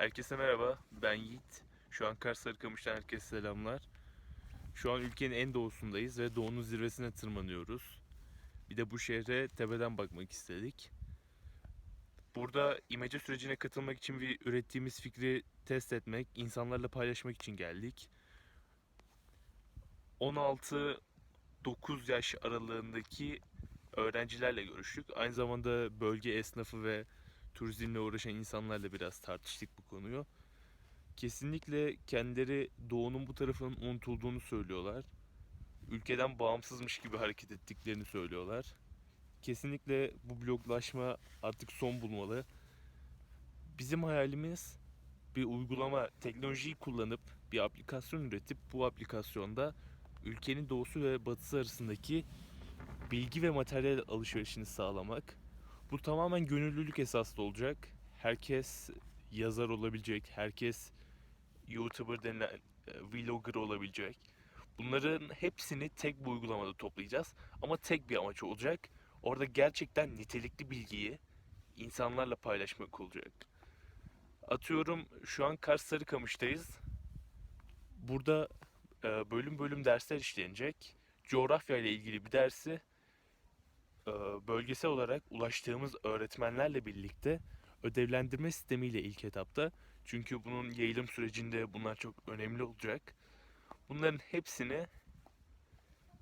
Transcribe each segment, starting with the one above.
Herkese merhaba, ben Yiğit. Şu an Kars Sarıkamış'tan herkese selamlar. Şu an ülkenin en doğusundayız ve doğunun zirvesine tırmanıyoruz. Bir de bu şehre tepeden bakmak istedik. Burada imece sürecine katılmak için bir ürettiğimiz fikri test etmek, insanlarla paylaşmak için geldik. 16-9 yaş aralığındaki öğrencilerle görüştük. Aynı zamanda bölge esnafı ve turizmle uğraşan insanlarla biraz tartıştık bu konuyu. Kesinlikle kendileri doğunun bu tarafının unutulduğunu söylüyorlar. Ülkeden bağımsızmış gibi hareket ettiklerini söylüyorlar. Kesinlikle bu bloklaşma artık son bulmalı. Bizim hayalimiz bir uygulama, teknolojiyi kullanıp bir aplikasyon üretip bu aplikasyonda ülkenin doğusu ve batısı arasındaki bilgi ve materyal alışverişini sağlamak. Bu tamamen gönüllülük esaslı olacak. Herkes yazar olabilecek, herkes YouTuber denilen e, vlogger olabilecek. Bunların hepsini tek bir uygulamada toplayacağız. Ama tek bir amaç olacak. Orada gerçekten nitelikli bilgiyi insanlarla paylaşmak olacak. Atıyorum şu an Kars Sarıkamış'tayız. Burada e, bölüm bölüm dersler işlenecek. Coğrafya ile ilgili bir dersi bölgesel olarak ulaştığımız öğretmenlerle birlikte ödevlendirme sistemiyle ilk etapta. Çünkü bunun yayılım sürecinde bunlar çok önemli olacak. Bunların hepsini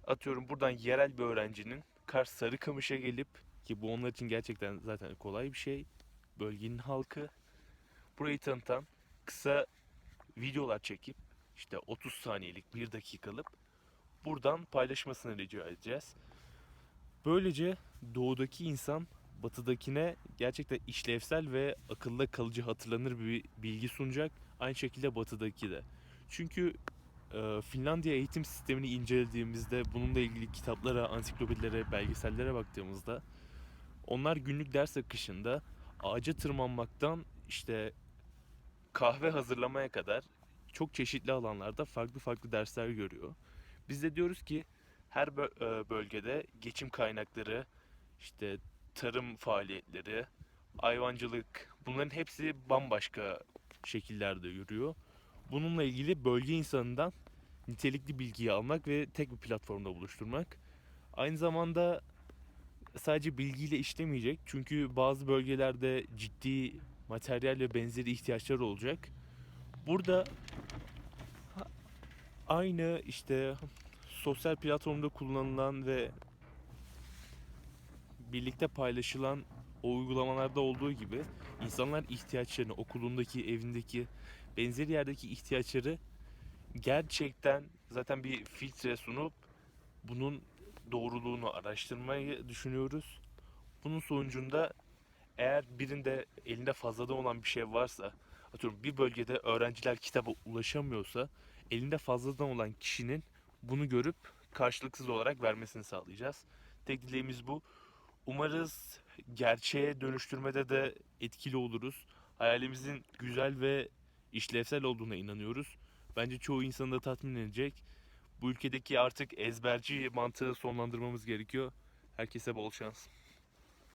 atıyorum buradan yerel bir öğrencinin Kars Sarıkamış'a gelip ki bu onlar için gerçekten zaten kolay bir şey. Bölgenin halkı burayı tanıtan kısa videolar çekip işte 30 saniyelik 1 dakikalık buradan paylaşmasını rica edeceğiz. Böylece doğudaki insan batıdakine gerçekten işlevsel ve akılda kalıcı hatırlanır bir bilgi sunacak. Aynı şekilde batıdaki de. Çünkü e, Finlandiya eğitim sistemini incelediğimizde bununla ilgili kitaplara, ansiklopedilere, belgesellere baktığımızda onlar günlük ders akışında ağaca tırmanmaktan işte kahve hazırlamaya kadar çok çeşitli alanlarda farklı farklı dersler görüyor. Biz de diyoruz ki her e, bölgede geçim kaynakları, işte tarım faaliyetleri, hayvancılık bunların hepsi bambaşka şekillerde yürüyor. Bununla ilgili bölge insanından nitelikli bilgiyi almak ve tek bir platformda buluşturmak. Aynı zamanda sadece bilgiyle işlemeyecek. Çünkü bazı bölgelerde ciddi materyal ve benzeri ihtiyaçlar olacak. Burada aynı işte sosyal platformda kullanılan ve birlikte paylaşılan o uygulamalarda olduğu gibi insanlar ihtiyaçlarını okulundaki, evindeki, benzeri yerdeki ihtiyaçları gerçekten zaten bir filtre sunup bunun doğruluğunu araştırmayı düşünüyoruz. Bunun sonucunda eğer birinde elinde fazladan olan bir şey varsa atıyorum bir bölgede öğrenciler kitaba ulaşamıyorsa elinde fazladan olan kişinin bunu görüp karşılıksız olarak vermesini sağlayacağız. Tek dileğimiz bu. Umarız gerçeğe dönüştürmede de etkili oluruz. Hayalimizin güzel ve işlevsel olduğuna inanıyoruz. Bence çoğu insanı da tatmin edecek. Bu ülkedeki artık ezberci mantığı sonlandırmamız gerekiyor. Herkese bol şans.